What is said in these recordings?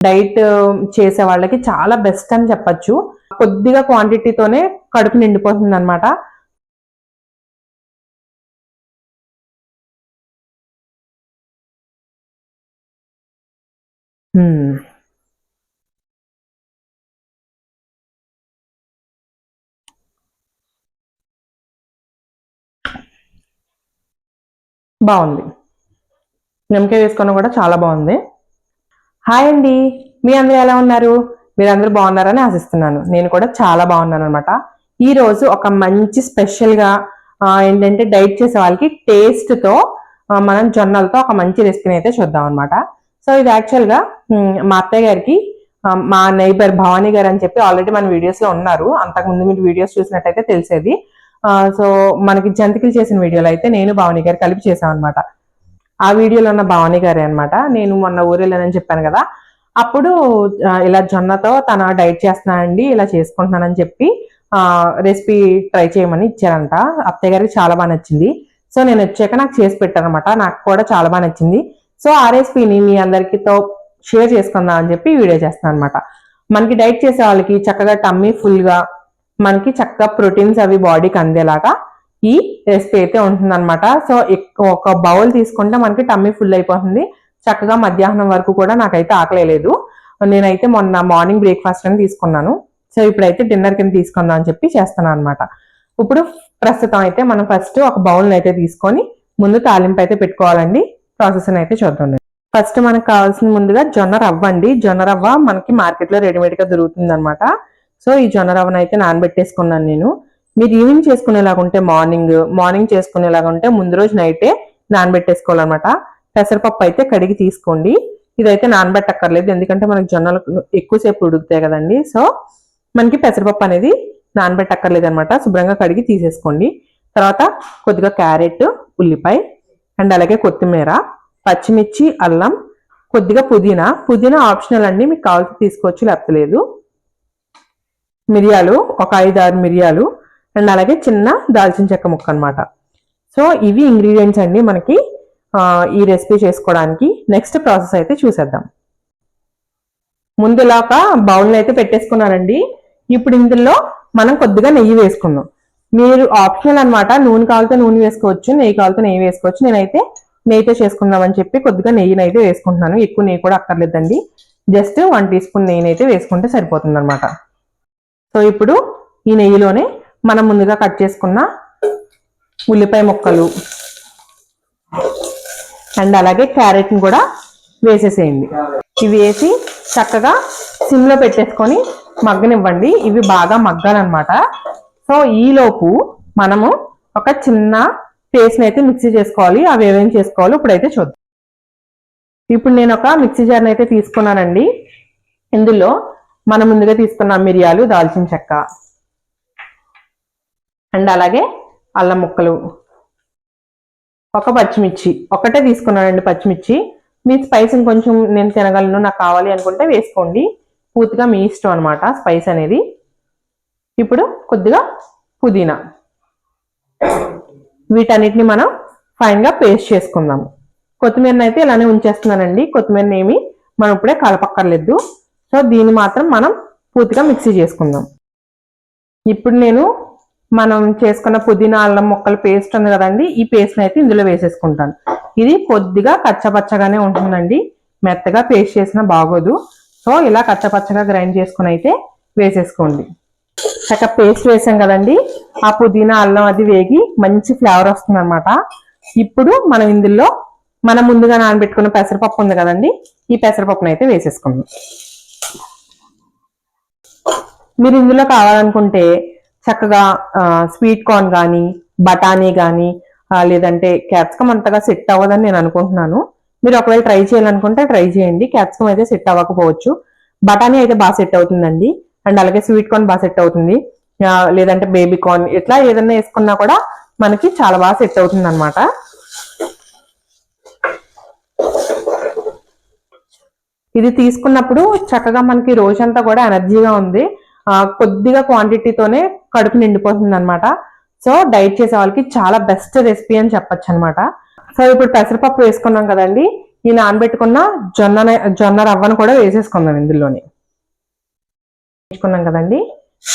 Diet చేసే వాళ్ళకి చాలా బెస్ట్ అని చెప్పచ్చు. కొద్దిగా క్వాంటిటీతోనే కడుపు నిండిపోతుంది అనమాట బాగుంది. నిమ్మకాయ వేసుకున్న కూడా చాలా బాగుంది. హాయ్ అండి. మీ అందరూ ఎలా ఉన్నారు? మీరందరూ బాగున్నారని ఆశిస్తున్నాను. నేను కూడా చాలా బాగున్నాను అనమాట ఈరోజు ఒక మంచి స్పెషల్గా ఏంటంటే డైట్ చేసే వాళ్ళకి టేస్ట్తో మనం జొన్నలతో ఒక మంచి రెసిపీని అయితే చూద్దాం అనమాట సో ఇది యాక్చువల్గా మా అత్తయ్య గారికి మా నైబర్ భవానీ గారు అని చెప్పి ఆల్రెడీ మన వీడియోస్లో ఉన్నారు. అంతకుముందు మీరు వీడియోస్ చూసినట్టయితే తెలిసేది. సో మనకి జంతికలు చేసిన వీడియోలో అయితే నేను భవానీ గారు కలిపి చేసాం అనమాట ఆ వీడియోలో ఉన్న భవానీ గారే అనమాట నేను మొన్న ఊరు వెళ్ళానని చెప్పాను కదా. అప్పుడు ఇలా జొన్నతో తన డైట్ చేస్తున్నానండి ఇలా చేసుకుంటున్నానని చెప్పి రెసిపీ ట్రై చేయమని ఇచ్చారంట. అత్తయ్య గారికి చాలా బాగా నచ్చింది. సో నేను వచ్చాక నాకు చేసి పెట్టాను అనమాట నాకు కూడా చాలా బాగా నచ్చింది. సో ఆ రెసిపీని మీ అందరికీతో షేర్ చేసుకుందాం అని చెప్పి వీడియో చేస్తున్నాను అనమాట మనకి డైట్ చేసే వాళ్ళకి చక్కగా టమ్మీ ఫుల్గా మనకి చక్కగా ప్రోటీన్స్ అవి బాడీకి అందేలాగా ఈ రెసిపీ అయితే ఉంటుందన్నమాట. సో ఒక బౌల్ తీసుకుంటే మనకి టమ్మీ ఫుల్ అయిపోతుంది. చక్కగా మధ్యాహ్నం వరకు కూడా నాకైతే ఆకలేదు నేనైతే మొన్న మార్నింగ్ బ్రేక్ఫాస్ట్ అని తీసుకున్నాను. సో ఇప్పుడైతే డిన్నర్ కింద తీసుకుందాం అని చెప్పి చేస్తాను అనమాట ఇప్పుడు ప్రస్తుతం అయితే మనం ఫస్ట్ ఒక బౌల్ని అయితే తీసుకొని ముందు తాలింపు అయితే పెట్టుకోవాలండి. ప్రాసెస్ని అయితే చూద్దాం. ఫస్ట్ మనకు కావాల్సిన ముందుగా జొన్న రవ్వ అండి. జొన్న రవ్వ మనకి మార్కెట్లో రెడీమేడ్గా దొరుకుతుంది అనమాట సో ఈ జొన్న రవ్వను అయితే నానబెట్టేసుకున్నాను నేను. మీరు ఈవినింగ్ చేసుకునేలాగా ఉంటే మార్నింగ్ మార్నింగ్ చేసుకునేలాగా ఉంటే ముందు రోజు నైటే నానబెట్టేసుకోవాలన్నమాట. పెసరపప్పు అయితే కడిగి తీసుకోండి. ఇదైతే నానబెట్టక్కర్లేదు ఎందుకంటే మనకి జొన్నలు ఎక్కువసేపు ఉడుకుతాయి కదండి. సో మనకి పెసరపప్పు అనేది నానబెట్టక్కర్లేదు అనమాట శుభ్రంగా కడిగి తీసేసుకోండి. తర్వాత కొద్దిగా క్యారెట్ ఉల్లిపాయ అండ్ అలాగే కొత్తిమీర పచ్చిమిర్చి అల్లం కొద్దిగా పుదీనా. పుదీనా ఆప్షనల్ అండి మీకు కావాల్సి తీసుకోవచ్చు లేకపోతే లేదు. మిరియాలు ఒక ఐదు ఆరు మిరియాలు. అండ్ అలాగే చిన్న దాల్చిన చెక్క ముక్క అనమాట సో ఇవి ఇంగ్రీడియంట్స్ అండి మనకి ఈ రెసిపీ చేసుకోవడానికి. నెక్స్ట్ ప్రాసెస్ అయితే చూసేద్దాం. ముందు ఇలా ఒక అయితే పెట్టేసుకున్నానండి. ఇప్పుడు ఇందులో మనం కొద్దిగా నెయ్యి వేసుకుందాం. మీరు ఆప్షనల్ అన్నమాట నూనె కావాలితే నూనె వేసుకోవచ్చు నెయ్యి కావాలితే నెయ్యి వేసుకోవచ్చు. నేనైతే నెయ్యితో చేసుకుందామని చెప్పి కొద్దిగా నెయ్యిని అయితే వేసుకుంటున్నాను. ఎక్కువ నెయ్యి కూడా అక్కర్లేదండి. జస్ట్ వన్ టీ స్పూన్ నెయ్యిని అయితే వేసుకుంటే సరిపోతుంది అనమాట సో ఇప్పుడు ఈ నెయ్యిలోనే మనం ముందుగా కట్ చేసుకున్న ఉల్లిపాయ ముక్కలు. అండ్ అలాగే క్యారెట్ని కూడా వేసేసేయండి. ఇవి వేసి చక్కగా సిమ్లో పెట్టేసుకొని మగ్గనివ్వండి. ఇవి బాగా మగ్గాలన్నమాట. సో ఈలోపు మనము ఒక చిన్న పేస్ట్ని అయితే మిక్సీ చేసుకోవాలి. అవి ఏమేమి చేసుకోవాలి ఇప్పుడైతే చూద్దాం. ఇప్పుడు నేను ఒక మిక్సీ జార్ని అయితే తీసుకున్నానండి. ఇందులో మనం ముందుగా తీసుకున్న మిరియాలు దాల్చిన చెక్క. అండ్ అలాగే అల్లం ముక్కలు. ఒక పచ్చిమిర్చి ఒకటే తీసుకున్నానండి పచ్చిమిర్చి. మీ స్పైస్ కొంచెం నేను తినగలను నాకు కావాలి అనుకుంటే వేసుకోండి. పూర్తిగా మీ ఇష్టం అనమాట స్పైస్ అనేది. ఇప్పుడు కొద్దిగా పుదీనా. వీటన్నిటిని మనం ఫైన్గా పేస్ట్ చేసుకుందాము. కొత్తిమీరని అయితే ఇలానే ఉంచేస్తున్నానండి. కొత్తిమీరని ఏమి మనం ఇప్పుడే కలపక్కర్లేదు. సో దీన్ని మాత్రం మనం పూర్తిగా మిక్సీ చేసుకుందాం. ఇప్పుడు నేను మనం చేసుకున్న పుదీనా అల్లం ముక్కల పేస్ట్ ఉంది కదండి ఈ పేస్ట్ని అయితే ఇందులో వేసేసుకుంటాను. ఇది కొద్దిగా కచ్చపచ్చగానే ఉంటుందండి. మెత్తగా పేస్ట్ చేసినా బాగోదు. సో ఇలా కచ్చపచ్చగా గ్రైండ్ చేసుకుని అయితే వేసేసుకోండి. చక్క పేస్ట్ వేసాం కదండి. ఆ పుదీనా అల్లం అది వేగి మంచి ఫ్లేవర్ వస్తుంది అనమాట ఇప్పుడు మనం ఇందులో మనం ముందుగా నానబెట్టుకున్న పెసరపప్పు ఉంది కదండి ఈ పెసరపప్పును అయితే వేసేసుకుందాం. మీరు ఇందులో కావాలనుకుంటే చక్కగా స్వీట్ కార్న్ కానీ బఠానీ కానీ లేదంటే క్యాప్సికమ్ అంతగా సెట్ అవ్వదని నేను అనుకుంటున్నాను. మీరు ఒకవేళ ట్రై చేయాలనుకుంటే ట్రై చేయండి. క్యాప్సికమ్ అయితే సెట్ అవ్వకపోవచ్చు. బఠానీ అయితే బాగా సెట్ అవుతుందండి. అండ్ అలాగే స్వీట్ కార్న్ బాగా సెట్ అవుతుంది. లేదంటే బేబీ కార్న్ ఇట్లా ఏదైనా వేసుకున్నా కూడా మనకి చాలా బాగా సెట్ అవుతుంది అనమాట ఇది తీసుకున్నప్పుడు చక్కగా మనకి రోజంతా కూడా ఎనర్జీగా ఉంది. కొద్దిగా క్వాంటిటీతోనే కడుపు నిండిపోతుంది అనమాట సో డైట్ చేసే వాళ్ళకి చాలా బెస్ట్ రెసిపీ అని చెప్పొచ్చు అనమాట సో ఇప్పుడు పెసరపప్పు వేసుకున్నాం కదండి. ఈ నానబెట్టుకున్న జొన్న జొన్న రవ్వను కూడా వేసేసుకుందాం ఇందులోని. వేసుకున్నాం కదండి.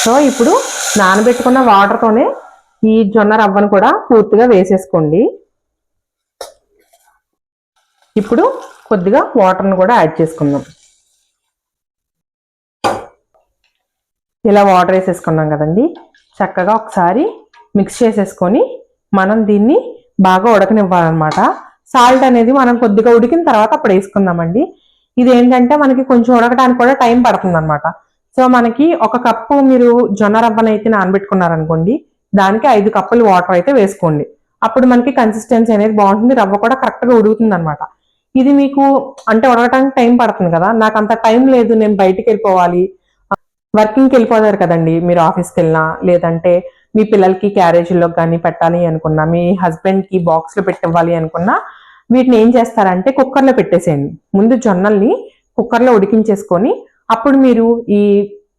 సో ఇప్పుడు నానబెట్టుకున్న వాటర్తోనే ఈ జొన్న రవ్వను కూడా పూర్తిగా వేసేసుకోండి. ఇప్పుడు కొద్దిగా వాటర్ను కూడా యాడ్ చేసుకుందాం. ఇలా వాటర్ వేసేసుకున్నాం కదండి. చక్కగా ఒకసారి మిక్స్ చేసేసుకొని మనం దీన్ని బాగా ఉడకనివ్వాలన్నమాట. సాల్ట్ అనేది మనం కొద్దిగా ఉడికిన తర్వాత అప్పుడు వేసుకుందామండి. ఇది ఏంటంటే మనకి కొంచెం ఉడకడానికి కూడా టైం పడుతుంది అనమాట సో మనకి ఒక కప్పు మీరు జొన్న రవ్వనైతే నానబెట్టుకున్నారనుకోండి దానికి ఐదు కప్పులు వాటర్ అయితే వేసుకోండి. అప్పుడు మనకి కన్సిస్టెన్సీ అనేది బాగుంటుంది రవ్వ కూడా కరెక్ట్గా ఉడుకుతుంది అనమాట ఇది మీకు అంటే ఉడకటానికి టైం పడుతుంది కదా నాకు అంత టైం లేదు నేను బయటికి వెళ్ళిపోవాలి వర్కింగ్కి వెళ్ళిపోతారు కదండి. మీరు ఆఫీస్కి వెళ్ళినా లేదంటే మీ పిల్లలకి క్యారేజీలో కానీ పెట్టాలి అనుకున్నా మీ హస్బెండ్కి బాక్స్లో పెట్టివ్వాలి అనుకున్నా వీటిని ఏం చేస్తారంటే కుక్కర్లో పెట్టేసేయండి. ముందు జొన్నల్ని కుక్కర్లో ఉడికించేసుకొని అప్పుడు మీరు ఈ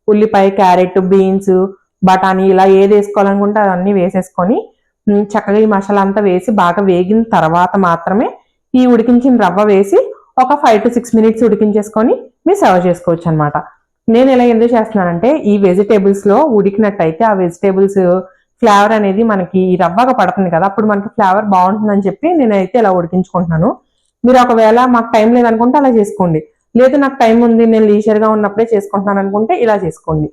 ఉల్లిపాయ క్యారెట్ బీన్స్ బఠానీ ఇలా ఏది వేసుకోవాలనుకుంటే అవన్నీ వేసేసుకొని చక్కగా ఈ మసాలా అంతా వేసి బాగా వేగిన తర్వాత మాత్రమే ఈ ఉడికించిన రవ్వ వేసి ఒక ఫైవ్ టు సిక్స్ మినిట్స్ ఉడికించేసుకొని మీరు సర్వ్ చేసుకోవచ్చు అనమాట నేను ఇలా ఎందుకు చేస్తున్నానంటే ఈ వెజిటేబుల్స్లో ఉడికినట్టయితే ఆ వెజిటేబుల్స్ ఫ్లేవర్ అనేది మనకి ఈ రవ్వగా పడుతుంది కదా అప్పుడు మనకి ఫ్లేవర్ బాగుంటుందని చెప్పి నేనైతే ఇలా ఉడికించుకుంటున్నాను. మీరు ఒకవేళ మాకు టైం లేదనుకుంటే అలా చేసుకోండి. లేదు నాకు టైం ఉంది నేను లీజర్గా ఉన్నప్పుడే చేసుకుంటున్నాను అనుకుంటే ఇలా చేసుకోండి.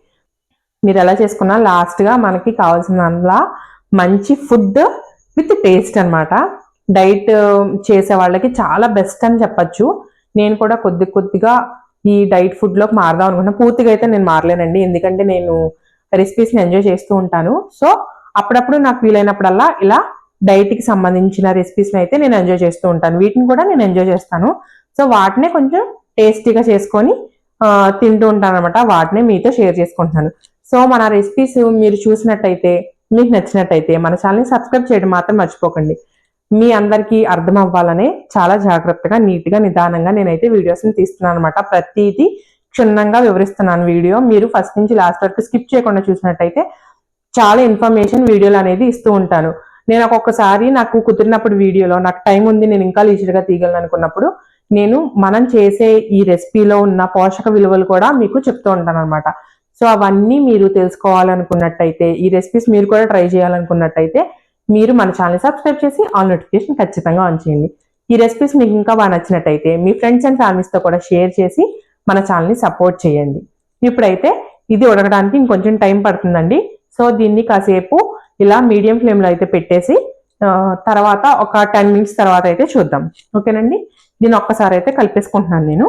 మీరు ఎలా చేసుకున్నా లాస్ట్గా మనకి కావాల్సిన మంచి ఫుడ్ విత్ టేస్ట్ అనమాట డైట్ చేసే వాళ్ళకి చాలా బెస్ట్ అని చెప్పచ్చు. నేను కూడా కొద్ది కొద్దిగా ఈ డైట్ ఫుడ్లోకి మారదాం అనుకుంటున్నా. పూర్తిగా అయితే నేను మారలేనండి. ఎందుకంటే నేను రెసిపీస్ని ఎంజాయ్ చేస్తూ ఉంటాను. సో అప్పుడప్పుడు నాకు వీలైనప్పుడల్లా ఇలా డైట్కి సంబంధించిన రెసిపీస్ని అయితే నేను ఎంజాయ్ చేస్తూ ఉంటాను. వీటిని కూడా నేను ఎంజాయ్ చేస్తాను. సో వాటినే కొంచెం టేస్టీగా చేసుకొని తింటూ ఉంటాను అనమాట వాటిని మీతో షేర్ చేసుకుంటున్నాను. సో మన రెసిపీస్ మీరు చూసినట్టయితే మీకు నచ్చినట్టయితే మన ఛానల్ని సబ్స్క్రైబ్ చేయడం మాత్రం మర్చిపోకండి. మీ అందరికీ అర్థం అవ్వాలనే చాలా జాగ్రత్తగా నీట్గా నిదానంగా నేనైతే వీడియోస్ని తీస్తున్నాను అనమాట ప్రతిదీ క్షుణ్ణంగా వివరిస్తున్నాను వీడియో. మీరు ఫస్ట్ నుంచి లాస్ట్ వరకు స్కిప్ చేయకుండా చూసినట్టయితే చాలా ఇన్ఫర్మేషన్ వీడియోలు అనేది ఇస్తూ ఉంటాను. నేను ఒక్కొక్కసారి నాకు కుదిరినప్పుడు వీడియోలో నాకు టైం ఉంది నేను ఇంకా లీజర్గా తీయగలను అనుకున్నప్పుడు నేను మనం చేసే ఈ రెసిపీలో ఉన్న పోషక విలువలు కూడా మీకు చెప్తూ ఉంటాను అనమాట సో అవన్నీ మీరు తెలుసుకోవాలనుకున్నట్టయితే ఈ రెసిపీస్ మీరు కూడా ట్రై చేయాలనుకున్నట్టయితే మీరు మన ఛానల్ సబ్స్క్రైబ్ చేసి ఆల్ నోటిఫికేషన్ ఖచ్చితంగా ఆన్ చేయండి. ఈ రెసిపీస్ మీకు ఇంకా బాగా నచ్చినట్టయితే మీ ఫ్రెండ్స్ అండ్ ఫ్యామిలీస్తో కూడా షేర్ చేసి మన ఛానల్ని సపోర్ట్ చేయండి. ఇప్పుడైతే ఇది ఉడకడానికి ఇంకొంచెం టైం పడుతుందండి. సో దీన్ని కాసేపు ఇలా మీడియం ఫ్లేమ్లో అయితే పెట్టేసి తర్వాత ఒక టెన్ మినిట్స్ తర్వాత అయితే చూద్దాం. ఓకేనండి? దీన్ని ఒక్కసారి అయితే కలిపేసుకుంటున్నాను నేను.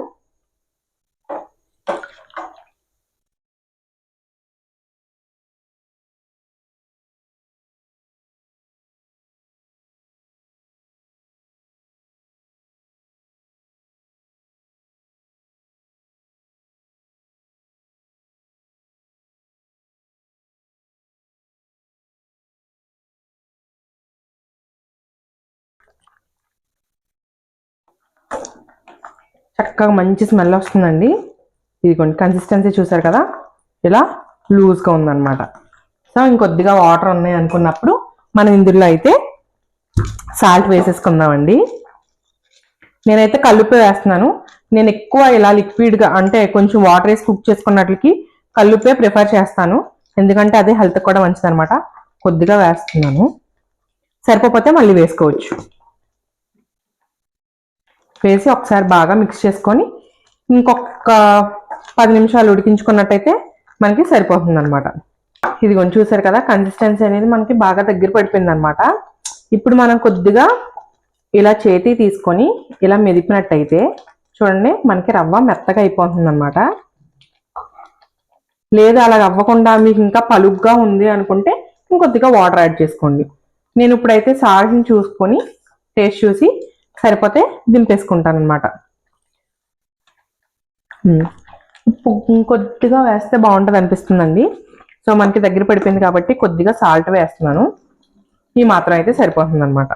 చక్కగా మంచి స్మెల్ వస్తుందండి. ఇదిగోండి కన్సిస్టెన్సీ చూసారు కదా? ఇలా లూజ్గా ఉందన్నమాట. సో ఇంకొద్దిగా వాటర్ ఉన్నాయి అనుకున్నప్పుడు మనం ఇందులో అయితే సాల్ట్ వేసేసుకుందామండి. నేనైతే కల్లుప్పు వేస్తున్నాను. నేను ఎక్కువ ఇలా లిక్విడ్గా అంటే కొంచెం వాటర్ వేసి కుక్ చేసుకున్నట్లకి కల్లుపే ప్రిఫర్ చేస్తాను. ఎందుకంటే అదే హెల్త్ కూడా మంచిదనమాట కొద్దిగా వేస్తున్నాను. సరిపోతే మళ్ళీ వేసుకోవచ్చు. వేసి ఒకసారి బాగా మిక్స్ చేసుకొని ఇంకొక పది నిమిషాలు ఉడికించుకున్నట్టయితే మనకి సరిపోతుంది అనమాట ఇది కొంచెం చూసారు కదా కన్సిస్టెన్సీ అనేది మనకి బాగా దగ్గర పడిపోయింది అనమాట ఇప్పుడు మనం కొద్దిగా ఇలా చేతి తీసుకొని ఇలా మెదిపినట్టయితే చూడండి మనకి రవ్వ మెత్తగా అయిపోతుంది అనమాట లేదు అలా అవ్వకుండా మీకు ఇంకా పలుగ్గా ఉంది అనుకుంటే ఇంకొద్దిగా వాటర్ యాడ్ చేసుకోండి. నేను ఇప్పుడైతే సాల్ట్ని చూసుకొని టేస్ట్ చూసి సరిపోతే దింపేసుకుంటాను అనమాట కొద్దిగా వేస్తే బాగుంటుంది అనిపిస్తుందండి సో మనకి దగ్గర పడిపోయింది కాబట్టి కొద్దిగా సాల్ట్ వేస్తున్నాను. ఈ మాత్రం అయితే సరిపోతుంది అనమాట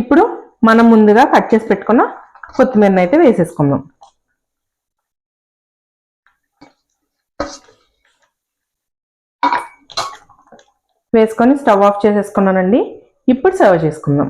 ఇప్పుడు మనం ముందుగా కట్ చేసి పెట్టుకున్న కొత్తిమీరని అయితే వేసేసుకుందాం. వేసుకొని స్టవ్ ఆఫ్ చేసేసుకున్నానండి. ఇప్పుడు సర్వ్ చేసుకుందాం.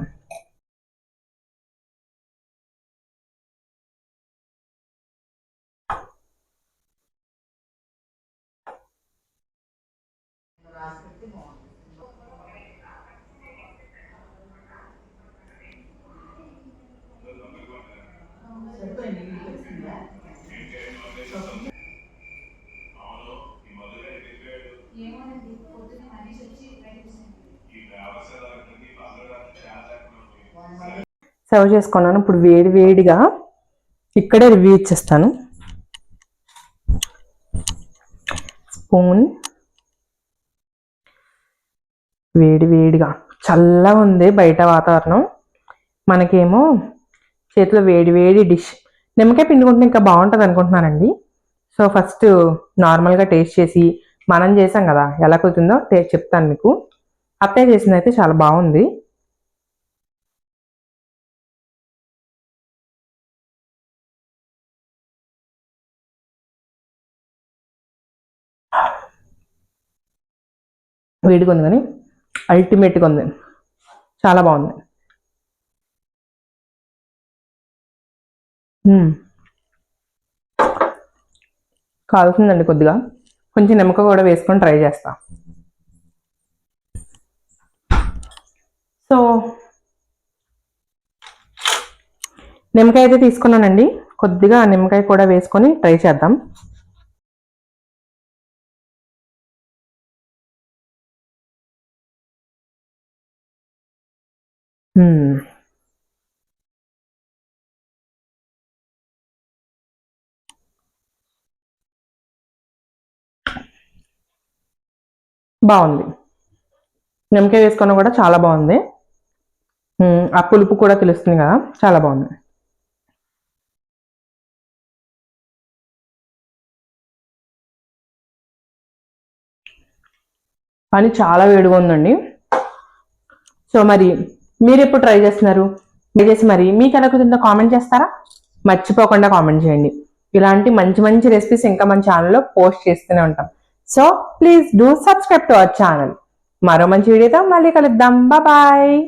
సర్వ్ చేసుకున్నాను. ఇప్పుడు వేడి వేడిగా ఇక్కడే రివ్యూ ఇచ్చేస్తాను. స్పూన్. వేడి వేడిగా చల్లగా ఉంది బయట వాతావరణం. మనకేమో చేతిలో వేడి వేడి డిష్ నిమ్మకాయ పిండుకుంటే ఇంకా బాగుంటుంది అనుకుంటున్నానండి. సో ఫస్ట్ నార్మల్గా టేస్ట్ చేసి మనం చేసాం కదా ఎలా కుదురుతుందో టేస్ట్ చెప్తాను మీకు. అత్తయ్య చేసింది అయితే చాలా బాగుంది. వేడిగా ఉంది కానీ అల్టిమేట్గా ఉంది. చాలా బాగుంది. మ్మ్. కావాల్సిందండి కొద్దిగా. కొంచెం నిమ్మకాయ కూడా వేసుకొని ట్రై చేస్తా. సో నిమ్మకాయ అయితే తీసుకున్నానండి. కొద్దిగా నిమ్మకాయ కూడా వేసుకొని ట్రై చేద్దాం. Hmm. బాగుంది. నిమ్మకాయ వేసుకున్నా కూడా చాలా బాగుంది. Hmm. ఆ పులుపు కూడా తెలుస్తుంది కదా. చాలా బాగుంది. కానీ చాలా వేడిగా ఉందండి. సో మరి మీరు ఎప్పుడు ట్రై చేస్తున్నారు? మీరు చేసి మరి మీకు ఎలా కుదిరిందో కామెంట్ చేస్తారా? మర్చిపోకుండా కామెంట్ చేయండి. ఇలాంటి మంచి మంచి రెసిపీస్ ఇంకా మన ఛానల్లో పోస్ట్ చేస్తూనే ఉంటాం. So please do subscribe to our channel మరో మంచి వీడియోతో మళ్ళీ కలుద్దాం. బాయ్